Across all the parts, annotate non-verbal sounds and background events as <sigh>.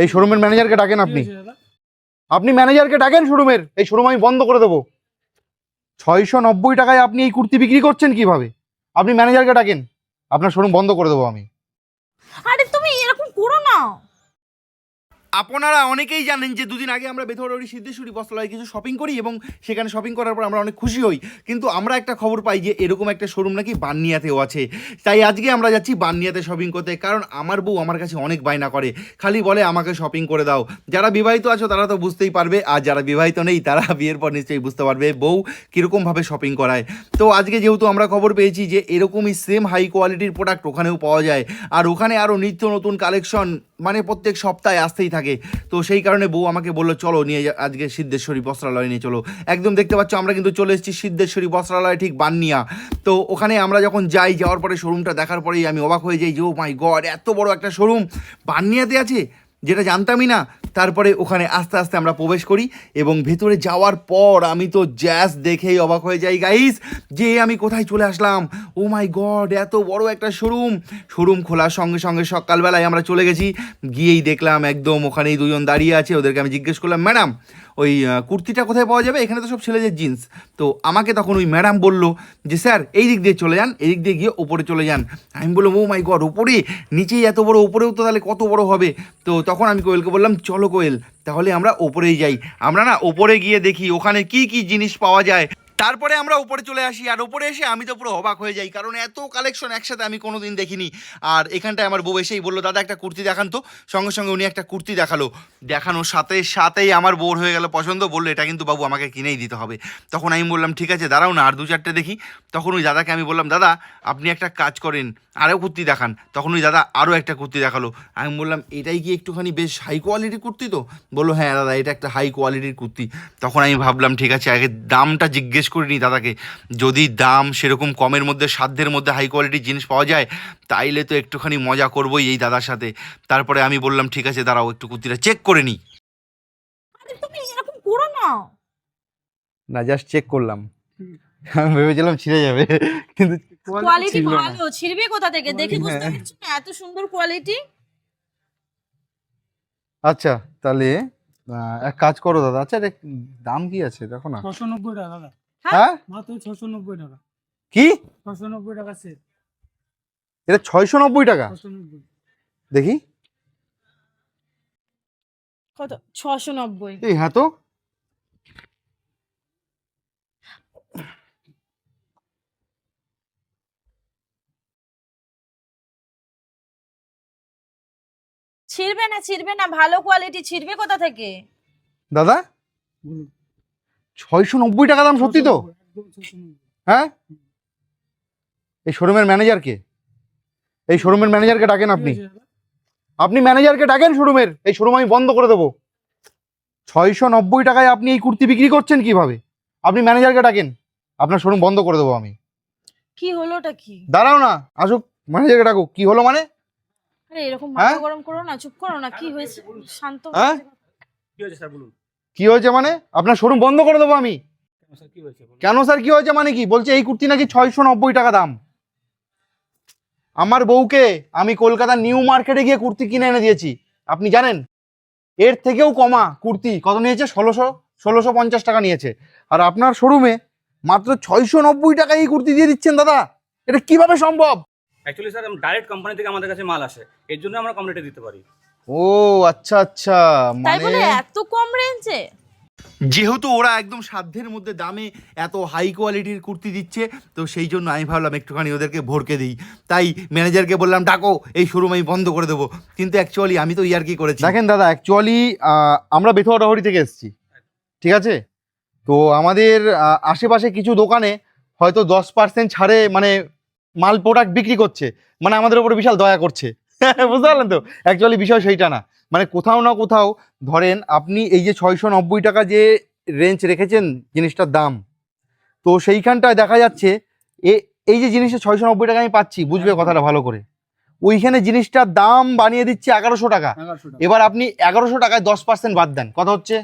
এই শোরুমের ম্যানেজারকে ডাকেন আপনি? আপনি ম্যানেজারকে ডাকেন শোরুমের এই শোরুম আমি বন্ধ করে দেবো। ছয়শো নব্বই টাকায় আপনি এই কুর্তি বিক্রি করছেন কীভাবে? আপনি ম্যানেজারকে ডাকেন। আপনার শোরুম বন্ধ করে দেবো আমি। আরে না আপনারা অনেকেই জানেন যে দুদিন আগে আমরা বেথরবাড়ি সিদ্ধেশ্বরী বস্ত্রালয়ে কিছু শপিং করি এবং সেখানে শপিং করার পর আমরা অনেক খুশি হই। কিন্তু আমরা একটা খবর পাই যে এরকম একটা শোরুম নাকি বান্নিয়াতেও আছে। তাই আজকে আমরা যাচ্ছি বান্নিয়াতে শপিং করতে, কারণ আমার বউ আমার কাছে অনেক বায়না করে। খালি বলে আমাকে শপিং করে দাও। যারা বিবাহিত আছো তারা তো বুঝতেই পারবে, আর যারা বিবাহিত নেই তারা বিয়ের পর নিশ্চয়ই বুঝতে পারবে বউ কীরকমভাবে শপিং করায়। তো আজকে যেহেতু আমরা খবর পেয়েছি যে এরকমই সেম হাই কোয়ালিটির প্রোডাক্ট ওখানেও পাওয়া যায়, আর ওখানে আরও নিত্য নতুন কালেকশন মানে প্রত্যেক সপ্তাহে আসতেই থাকে। তো সেই কারণে বউ আমাকে বলল, চলো নিয়ে আজকে সিদ্ধেশ্বরী বস্ত্রালয় নিয়ে চলো। একদম দেখতে পাচ্ছ, আমরা কিন্তু চলে এসেছি সিদ্ধেশ্বরী বস্ত্রালয়, ঠিক বান্নিয়া। তো ওখানে আমরা যখন যাই, যাওয়ার পরে শোরুমটা দেখার পরেই আমি অবাক হয়ে যাই যে ও মাই গড এত বড় একটা শোরুম। বান্নিয়াতে আছে? যেটা জানতামই না। তারপরে ওখানে আস্তে আস্তে আমরা প্রবেশ করি এবং ভেতরে যাওয়ার পর আমি তো জ্যাস দেখেই অবাক হয়ে যাই গাইস যে আমি কোথায় চলে আসলাম? ও মাই গড এত বড় একটা শোরুম শোরুম খোলার সঙ্গে সঙ্গে সকালবেলায় আমরা চলে গেছি। গিয়েই দেখলাম একদম ওখানেই দুজন দাঁড়িয়ে আছে, ওদেরকে আমি জিজ্ঞেস করলাম ম্যাডাম ওই কুর্তিটা কোথায় পাওয়া যাবে? এখানে তো সব ছেলেদের জিন্স তো আমাকে তখন ওই ম্যাডাম বলল যে স্যার এই দিক দিয়ে চলে যান, এই দিক দিয়ে গিয়ে ওপরে চলে যান। আমি বললাম ও মাই গড ওপরে? নিচেই এত বড়, ওপরেও তো তাহলে কত বড় হবে? তো তখন আমি কোয়েলকে বললাম, চলো কোয়েল, তাহলে আমরা ওপরেই যাই। আমরা না ওপরে গিয়ে দেখি ওখানে কি কি জিনিস পাওয়া যায়। তারপরে আমরা উপরে চলে আসি, আর উপরে এসে আমি তো পুরো অবাক হয়ে যাই, কারণ এত কালেকশন একসাথে আমি কোনোদিন দেখিনি। আর এখানটায় আমার বউ এসেই বলল, দাদা, একটা কুর্তি দেখান তো। সঙ্গে সঙ্গে উনি একটা কুর্তি দেখাল। দেখানোর সাথে সাথেই আমার বোর হয়ে গেল পছন্দ, বলল, এটা কিন্তু বাবু আমাকে কিনেই দিতে হবে। তখন আমি বললাম, ঠিক আছে, দাঁড়াও না, আর দু চারটে দেখি। তখন ওই দাদাকে আমি বললাম, দাদা, আপনি একটা কাজ করেন, আরও কুর্তি দেখান। তখন ওই দাদা আরও একটা কুর্তি দেখাল। আমি বললাম, এটাই কি একটুখানি বেশ হাই কোয়ালিটির কুর্তি তো? বলল হ্যাঁ দাদা, এটা একটা হাই কোয়ালিটির কুর্তি। তখন আমি ভাবলাম, ঠিক আছে, আগে দামটা জিজ্ঞেস করিনি দাদাকে। যদি দাম সেরকম কমের মধ্যে সাধ্যের মধ্যে হাই কোয়ালিটির জিনিস পাওয়া যায় তাইলে তো একটুখানি মজা করবোই এই দাদার সাথে। তারপরে আমি বললাম ঠিক আছে দাঁড়াও একটু কুর্তিটা চেক করে নিই। আরে তুমি এরকম করো না। না জাস্ট চেক করলাম। আমি ভেবেছিলাম ছিঁড়ে যাবে কিন্তু কোয়ালিটি। ভালো ছিড়বে কোথা থেকে? দেখে বুঝতে হ্যাঁ। পারছ না এত সুন্দর কোয়ালিটি আচ্ছা তাহলে এক কাজ করো দাদা। আচ্ছা দাম কি আছে? দেখো না। ছশো নব্বই টাকা দাদা। হ্যাঁ? মাত্র নব্বই টাকা। কি? ছশো নব্বই টাকা সেট এটা টাকা? ছশো নব্বই দেখি। কত? এই হ্যাঁ তো। ছিড়বে না ছিড়বে না ভালো কোয়ালিটি ছিড়বে কোথা থেকে? দাদা? ছয়শো নব্বই টাকা দাম সত্যি তো? 690, একদম 690 হ্যাঁ? এই শোরুমের ম্যানেজারকে এই শোরুমের ম্যানেজারকে ডাকেন আপনি? আপনি ম্যানেজারকে ডাকেন শোরুমের এই শোরুম আমি বন্ধ করে দেবো। ছয়শো নব্বই টাকায় আপনি এই কুর্তি বিক্রি করছেন কীভাবে? আপনি ম্যানেজারকে ডাকেন। আপনার শোরুম বন্ধ করে দেবো আমি। কি হলোটা কি? দাঁড়াও না আসুক ম্যানেজারকে ডাকুক। কি হলো মানে? আরে এরকম হ্যাঁ? মাথা গরম করো না চুপ করো না। কি হয়েছে? শান্ত হ্যাঁ? কি হয়েছে স্যার বলুন? কি হয়েছে মানে? আপনার শোরুম বন্ধ করে দেবো আমি। কেন স্যার কি হয়েছে মানে কি? বলছে এই কুর্তি নাকি ছয়শো নব্বই টাকা দাম। আমার বউকে আমি কলকাতা নিউ মার্কেটে গিয়ে কুর্তি কিনে এনে দিয়েছি। আপনি জানেন? এর থেকেও কমা কুর্তি। কত নিয়েছে? ষোলোশো ষোলোশো পঞ্চাশ টাকা নিয়েছে। আর আপনার শোরুমে মাত্র ছয়শো নব্বই টাকায় এই কুর্তি দিয়ে দিচ্ছেন দাদা। এটা কীভাবে সম্ভব? অ্যাকচুয়ালি স্যার ডাইরেক্ট কোম্পানি থেকে আমাদের কাছে মাল আসে। এর জন্য আমরা কম রেটে দিতে পারি। ও আচ্ছা আচ্ছা তাই বলে মানে এত কম রেঞ্জে যেহেতু ওরা একদম সাধ্যের মধ্যে দামে এত হাই কোয়ালিটির কুর্তি দিচ্ছে তো সেই জন্য আমি ভাবলাম একটুখানি ওদেরকে ভরকে দিই। তাই ম্যানেজারকে বললাম ডাকো এই শোরুম আমি বন্ধ করে দেবো। কিন্তু অ্যাকচুয়ালি আমি তো ইয়ার কি করেছি। দেখেন দাদা অ্যাকচুয়ালি আমরা বেথুয়াডাহরি থেকে এসেছি ঠিক আছে? তো আমাদের আশেপাশে কিছু দোকানে হয়তো দশ পার্সেন্ট ছাড়ে মানে মাল প্রোডাক্ট বিক্রি করছে মানে আমাদের উপরে বিশাল দয়া করছে। <laughs> বুঝতে পারলেন তো? অ্যাকচুয়ালি বিষয় সেইটা না। মানে কোথাও না কোথাও ধরেন আপনি এই যে ছয়শো নব্বই টাকা যে রেঞ্জ রেখেছেন জিনিসটার দাম তো সেইখানটায় দেখা যাচ্ছে এ এই যে জিনিসটা ছয়শো নব্বই টাকা আমি পাচ্ছি বুঝবে কথাটা ভালো করে। ওইখানে জিনিসটার দাম বানিয়ে দিচ্ছে এগারোশো টাকা। এবার আপনি এগারোশো টাকায় দশ পার্সেন্ট বাদ দেন কথা হচ্ছে?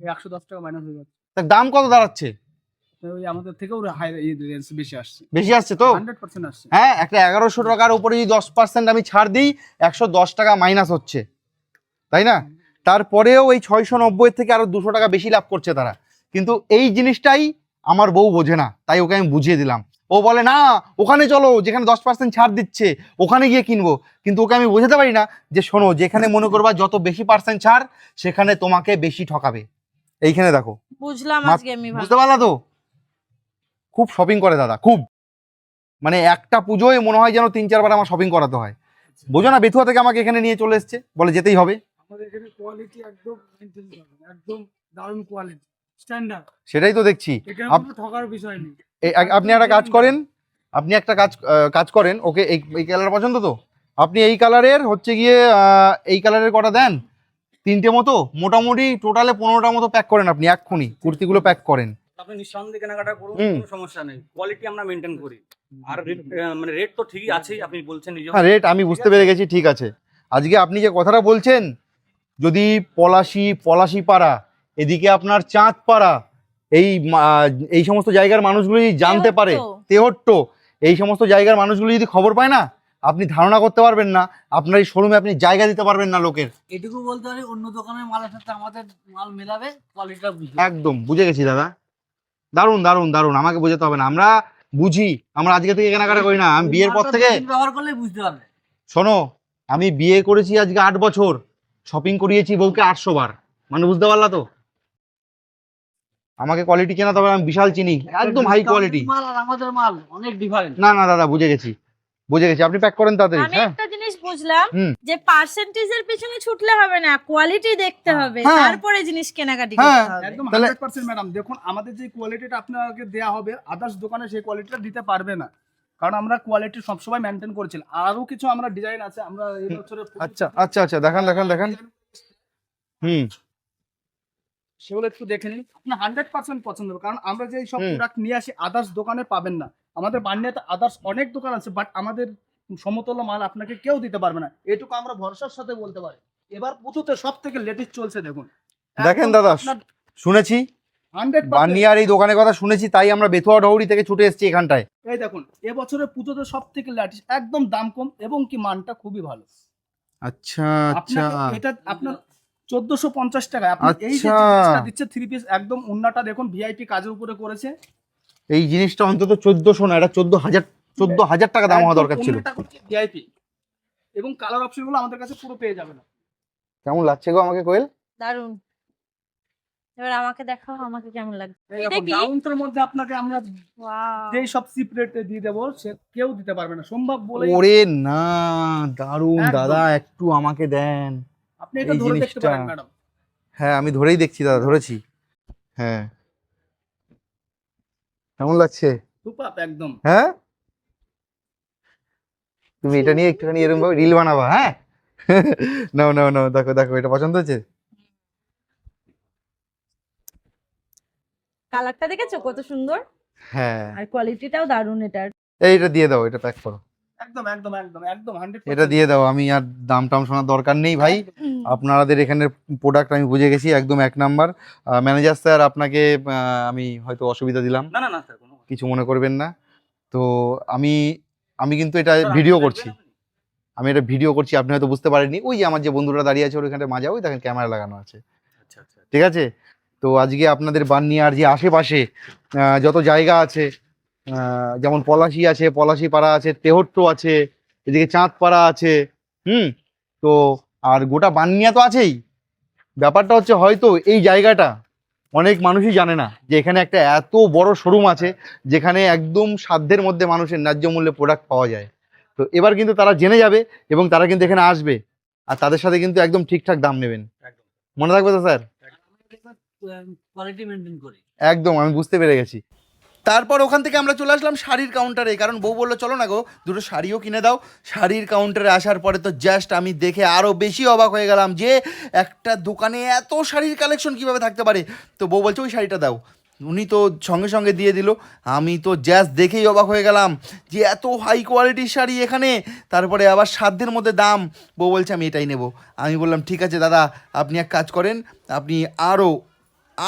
একশো দশ টাকা মাইনাস হয়ে যাচ্ছে। দাম কত দাঁড়াচ্ছে? ওই আমাদের থেকেও হাই রেঞ্জ বেশি আসছে। বেশি আসছে তো? আসছে। হ্যাঁ একটা এগারোশো টাকার উপরে যদি দশ পার্সেন্ট আমি ছাড় দিই একশো দশ টাকা মাইনাস হচ্ছে। তাই না? তারপরেও এই ছয়শো নব্বই থেকে আরও দুশো টাকা বেশি লাভ করছে তারা। কিন্তু এই জিনিসটাই আমার বউ বোঝে না তাই ওকে আমি বুঝিয়ে দিলাম। ও বলে না ওখানে চলো যেখানে দশ পার্সেন্ট ছাড় দিচ্ছে ওখানে গিয়ে কিনবো। কিন্তু ওকে আমি বোঝাতে পারি না যে শোনো যেখানে মনে করবা যত বেশি পার্সেন্ট ছাড় সেখানে তোমাকে বেশি ঠকাবে। এইখানে দেখো। বুঝলাম আজকে আমি বুঝতে পারলা তো? খুব শপিং করে দাদা খুব। মানে একটা পুজোয় মনে হয় যেন তিন চারবার আমার শপিং করাতে হয়। বোঝো না বেথুয়া থেকে আমাকে এখানে নিয়ে চলে এসছে বলে যেতেই হবে। আমাদের এখানে কোয়ালিটি একদম একদম দারুণ কোয়ালিটি স্ট্যান্ডার্ড সেটাই তো দেখছি। ঠকার বিষয় নেই। আপনি একটা কাজ করেন আপনি একটা কাজ কাজ করেন ওকে এই এই কালার পছন্দ তো? আপনি এই কালারের হচ্ছে গিয়ে এই কালারের কটা দেন? তিনটে মতো? মোটামুটি টোটালে পনেরোটা মতো প্যাক করেন আপনি এক্ষুনি। কুর্তিগুলো প্যাক করেন। আপনি নিঃসন্দেহে কেনাকাটা করুন কোনো সমস্যা নেই। কোয়ালিটি আমরা মেনটেন করি। আর মানে রেট তো ঠিকই আছেই আপনি বলছেন হ্যাঁ রেট আমি বুঝতে পেরে গেছি ঠিক আছে। আজকে আপনি যে কথাটা বলছেন যদি পলাশি পলাশি পাড়া এদিকে আপনার চাঁদ পাড়া এই এই সমস্ত জায়গার মানুষগুলো যদি জানতে পারে তেহট্ট। তেহট্ট এই সমস্ত জায়গার মানুষগুলো যদি খবর পায় না আপনি ধারণা করতে পারবেন না আপনার এই শোরুমে আপনি জায়গা দিতে পারবেন না লোকের। এটুকু বলতে পারি অন্য দোকানের মালের সাথে আমাদের মাল মেলাবে কোয়ালিটিটা একদম বুঝে গেছি দাদা। দারুণ দারুণ দারুণ। আমাকে বোঝাতে হবে না। আমরা বুঝি। আমরা আজকে থেকে কেনাকাটা করি না। আমি বিয়ের পর থেকে ব্যবহার করলেই বুঝতে পারবে। শোনো আমি বিয়ে করেছি আজকে আট বছর। শপিং করিয়েছি বউকে আটশো বার। মানে বুঝতে পারলা তো? আমাকে কোয়ালিটি চেনা তবে আমি বিশাল চিনি। একদম হাই কোয়ালিটি মাল আর আমাদের মাল অনেক ডিফারেন্ট না না দাদা বুঝে গেছি। বুঝে গেছি। আপনি প্যাক করেন তাড়াতাড়ি হ্যাঁ? বুঝলাম। যে পার্সেন্টেজের পিছনে ছুটলে হবে না কোয়ালিটি দেখতে হবে হ্যাঁ। তারপরে জিনিস কেনাকাটি হ্যাঁ। করতে হবে। একদম তাহলে- হান্ড্রেড পার্সেন্ট ম্যাডাম দেখুন আমাদের যে কোয়ালিটিটা আপনাকে দেওয়া হবে আদার্স দোকানে সেই কোয়ালিটিটা দিতে পারবে না। কারণ আমরা কোয়ালিটি সবসময় মেনটেন করেছিলাম আরও কিছু আমরা ডিজাইন আছে আমরা এই বছরে আচ্ছা আচ্ছা আচ্ছা দেখান দেখান দেখান। হুম। সেগুলো একটু দেখে নিন। আপনার হান্ড্রেড পার্সেন্ট পছন্দ হবে কারণ আমরা যে সব প্রোডাক্ট নিয়ে আসি আদার্স দোকানে পাবেন না। আমাদের বান্ডিয়াতে আদার্স অনেক দোকান আছে বাট আমাদের সমতুল্য মাল আপনাকে কেউ দিতে পারবে না। এটুকু আমরা ভরসার সাথে বলতে পারি। এবার পুজোতে সব থেকে লেটেস্ট চলছে দেখুন। দেখেন দাদা শুনেছি। বানিয়ার এই দোকানের কথা শুনেছি তাই আমরা বেথুয়া ডৌরি থেকে ছুটে এসেছি এখানটায়। এই দেখুন এবছরের পুজোতে সব থেকে লেটেস্ট একদম দাম কম এবং কি মানটা খুবই ভালো। আচ্ছা আচ্ছা। এটা আপনার চোদ্দশো পঞ্চাশ টাকায় আপনি এই যে আচ্ছা। জিনিসটা দিচ্ছে থ্রি পিস একদম উন্নাটা দেখুন ভিআইপি কাজের উপরে করেছে। এই জিনিসটা অন্তত চোদ্দশো না এটা চোদ্দ হাজার চোদ্দ হাজার টাকা দাম হওয়া দরকার ছিল। ভিআইপি এবং কালার অপশনগুলো আমাদের কাছে পুরো পেয়ে যাবেন কেমন লাগছে গো আমাকে কোয়েল? দারুণ এবার আমাকে দেখাও আমাকে কেমন লাগছে। এই এটা দেখুন কি? ডাউনটার মধ্যে আপনাকে আমরা! যেই সব দিয়ে দেবো সে কেউ দিতে পারবে না। সম্ভব বলে ওরে না দারুণ দাদা একটু আমাকে দেন। আপনি এটা ধরে দেখতে পারেন ম্যাডাম। হ্যাঁ আমি ধরেই দেখছি দাদা ধরেছি। হ্যাঁ। কেমন লাগছে? সুপার একদম। হ্যাঁ? তুমি এটা নিয়ে একটুখানি এরকম ভাবে রিল বানাবা হ্যাঁ? নাও নাও নাও দেখো দেখো এটা পছন্দ হচ্ছে কালারটা দেখেছ? কত সুন্দর? হ্যাঁ। আর কোয়ালিটিটাও দারুণ এটার। এইটা দিয়ে দাও এটা প্যাক করো। একদম একদম একদম একদম হান্ড্রেড এটা দিয়ে দাও আমি আর দাম টাম শোনার দরকার নেই ভাই। আপনাদের এখানের প্রোডাক্ট আমি বুঝে গেছি একদম এক নাম্বার ম্যানেজার স্যার আপনাকে আমি হয়তো অসুবিধা দিলাম। না না না স্যার কোনো কিছু মনে করবেন না। তো আমি আমি কিন্তু এটা ভিডিও করছি। আমি এটা ভিডিও করছি আপনি হয়তো বুঝতে পারেননি। ওই যে আমার যে বন্ধুরা দাঁড়িয়ে আছে ওখানে মাজা ওই দেখেন ক্যামেরা লাগানো আছে। আচ্ছা আচ্ছা ঠিক আছে? তো আজকে আপনাদের বান্নিয়ার যে আশেপাশে যত জায়গা আছে যেমন পলাশি আছে পলাশি পাড়া আছে তেহট্ট আছে এদিকে চাঁদপাড়া আছে হুম? তো আর গোটা বান্নিয়া তো আছেই। ব্যাপারটা হচ্ছে হয়তো এই জায়গাটা অনেক মানুষই জানে না যে এখানে একটা এত বড় শোরুম আছে যেখানে একদম সাধ্যের মধ্যে মানুষের ন্যায্য মূল্যে প্রোডাক্ট পাওয়া যায়। তো এবার কিন্তু তারা জেনে যাবে এবং তারা কিন্তু এখানে আসবে আর তাদের সাথে কিন্তু একদম ঠিকঠাক দাম নেবেন। মনে রাখবে তো স্যার? কোয়ালিটি মেনটেন করি। একদম আমি বুঝতে পেরে গেছি। তারপর ওখান থেকে আমরা চলে আসলাম শাড়ির কাউন্টারে কারণ বউ বলল, চলো না গো, দুটো শাড়িও কিনে দাও। শাড়ির কাউন্টারে আসার পরে তো জাস্ট আমি দেখে আরও বেশি অবাক হয়ে গেলাম যে, একটা দোকানে এত শাড়ির কালেকশন কীভাবে থাকতে পারে? তো বউ বলছে, ওই শাড়িটা দাও। উনি তো সঙ্গে সঙ্গে দিয়ে দিল। আমি তো জাস্ট দেখেই অবাক হয়ে গেলাম যে, এত হাই কোয়ালিটির শাড়ি এখানে। তারপরে আবার সাধ্যের মধ্যে দাম। বউ বলছে, আমি এটাই নেব। আমি বললাম, ঠিক আছে দাদা, আপনি এক কাজ করেন, আপনি আরও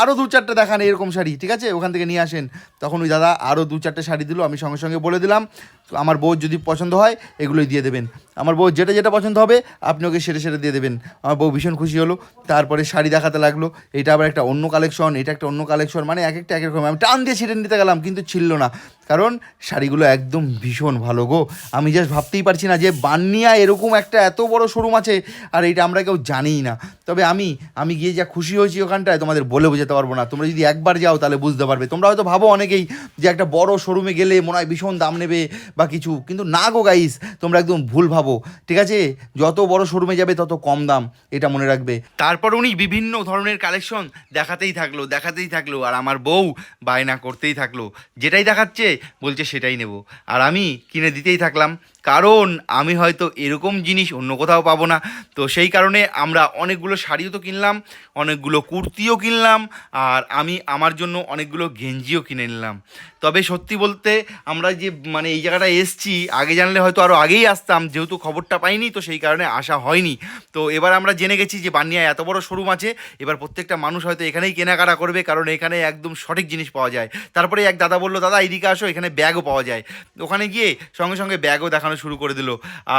আরও দু চারটে দেখান এরকম শাড়ি, ঠিক আছে? ওখান থেকে নিয়ে আসেন। তখন ওই দাদা আরও দু চারটে শাড়ি দিল, আমি সঙ্গে সঙ্গে বলে দিলাম, আমার বউ যদি পছন্দ হয়, এগুলোই দিয়ে দেবেন। আমার বউ যেটা যেটা পছন্দ হবে, আপনি ওকে সেটা সেটা দিয়ে দেবেন। আমার বউ ভীষণ খুশি হলো। তারপরে শাড়ি দেখাতে লাগল। এটা আবার একটা অন্য কালেকশন, এটা একটা অন্য কালেকশন মানে এক একটা এক রকম আমি টান দিয়ে ছিটে নিতে গেলাম, কিন্তু ছিল না। কারণ শাড়িগুলো একদম ভীষণ ভালো গো। আমি জাস্ট ভাবতেই পারছি না যে বান্নিয়া এরকম একটা এত বড় শোরুম আছে, আর এটা আমরা কেউ জানিই না। তবে আমি আমি গিয়ে যা খুশি হয়েছি ওখানটায়, তোমাদের বলে বোঝাতে পারব না। তোমরা যদি একবার যাও তাহলে বুঝতে পারবে। তোমরা হয়তো ভাবো অনেকেই যে একটা বড় শোরুমে গেলে মনে হয় ভীষণ দাম নেবে বা কিছু, কিন্তু না গো গাইস তোমরা একদম ভুল ভাবো। ঠিক আছে? যত বড় শোরুমে যাবে তত কম দাম, এটা মনে রাখবে। তারপর উনি বিভিন্ন ধরনের কালেকশন দেখাতেই থাকল দেখাতেই থাকল, আর আমার বউ বায়না করতেই থাকল। যেটাই দেখাচ্ছে, বলছে সেটাই নেব। আর আমি কিনে দিতেই থাকলাম। কারণ আমি হয়তো এরকম জিনিস অন্য কোথাও পাবো না। তো সেই কারণে আমরা অনেকগুলো শাড়িও তো কিনলাম, অনেকগুলো কুর্তিও কিনলাম, আর আমি আমার জন্য অনেকগুলো গেঞ্জিও কিনে নিলাম। তবে সত্যি বলতে আমরা যে মানে এই জায়গাটায় এসছি, আগে জানলে হয়তো আরও আগেই আসতাম, যেহেতু খবরটা পাইনি, তো সেই কারণে আসা হয়নি। তো এবার আমরা জেনে গেছি যে বানিয়ায় এত বড় শোরুম আছে, এবার প্রত্যেকটা মানুষ হয়তো এখানেই কেনাকাটা করবে, কারণ এখানে একদম সঠিক জিনিস পাওয়া যায়। তারপরে এক দাদা বলল, দাদা এইদিকে আসো, এখানে ব্যাগও পাওয়া যায়। ওখানে গিয়ে সঙ্গে সঙ্গে ব্যাগও দেখানো শুরু করে দিল।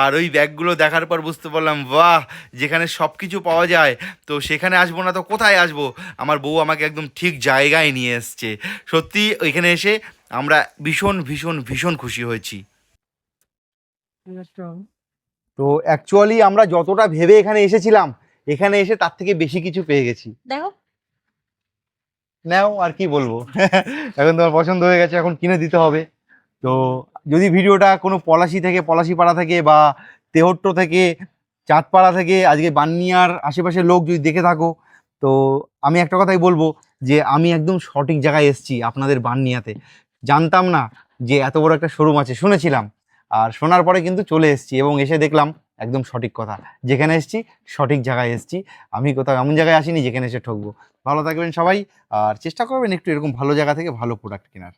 আর ওই ব্যাগগুলো দেখার পর বুঝতে পারলাম, বাহ, যেখানে সব কিছু পাওয়া যায়, তো সেখানে আসব না, তো কোথায় আসব? আমার বউ আমাকে একদম ঠিক জায়গায় নিয়ে এসছে। সত্যি, ওইখানে এসে আমরা ভীষণ ভীষণ ভীষণ খুশি হয়েছি। তো অ্যাকচুয়ালি আমরা যতটা ভেবে এখানে এসেছিলাম এখানে এসে তার থেকে বেশি কিছু পেয়ে গেছি। দেখো। নাও আর কি বলব? <laughs> এখন তোমার পছন্দ হয়ে গেছে এখন কিনে দিতে হবে। তো যদি ভিডিওটা কোনো পলাশি থেকে পলাশিপাড়া থেকে বা তেহট্ট থেকে চাঁদপাড়া থেকে আজকে বান্নিয়ার আশেপাশের লোক যদি দেখে থাকো তো আমি একটা কথাই বলব যে আমি একদম সঠিক জায়গায় এসেছি আপনাদের বান্নিয়াতে। জানতাম না যে এত বড় একটা শোরুম আছে, শুনেছিলাম। আর শোনার পরে কিন্তু চলে এসেছি এবং এসে দেখলাম একদম সঠিক কথা। যেখানে এসেছি, সঠিক জায়গায় এসেছি। আমি কোথাও এমন জায়গায় আসিনি যেখানে এসে ঠকবো। ভালো থাকবেন সবাই, আর চেষ্টা করবেন একটু এরকম ভালো জায়গা থেকে ভালো প্রোডাক্ট কেনার।